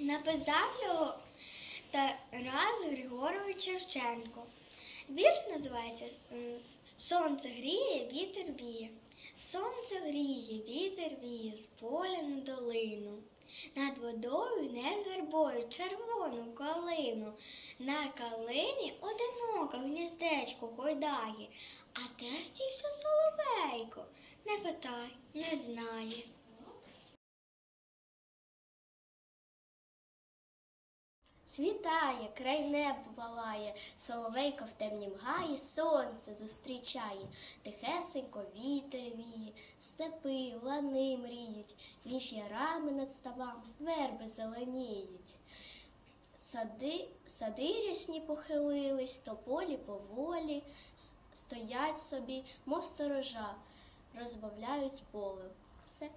Написав його Тарас Григорович Шевченко. Вірш називається Сонце гріє, вітер віє. Сонце гріє, вітер віє з поля на долину. Над водою не з вербою червону калину. На калині одиноко гніздечко гойдає. А де ж дівся соловейко? Не питай, не знає. Світає, край небо палає, соловейко в темнім гаї сонце зустрічає, тихесенько вітер віє, степи, лани мріють, між ярами над ставами верби зеленіють. Сади, сади рясні похилились, тополі поволі, стоять собі, мов сторожа, розбавляють поле. Все.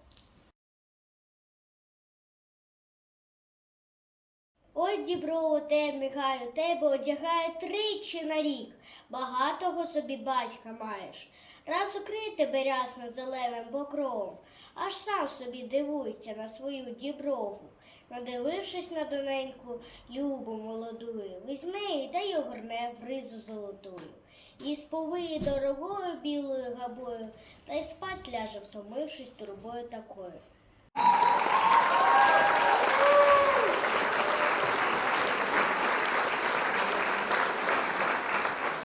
Ой, дібро, те мігаю, тебе одягає тричі на рік. Багатого собі батька маєш. Раз укрий тебе рясно зеленим покровом, аж сам собі дивується на свою діброву. Надивившись на доненьку, любу молодую, візьме її та й огорне в ризу золотую. І сповиє дорогою білою габою, та й спать ляже, втомившись турбою такою.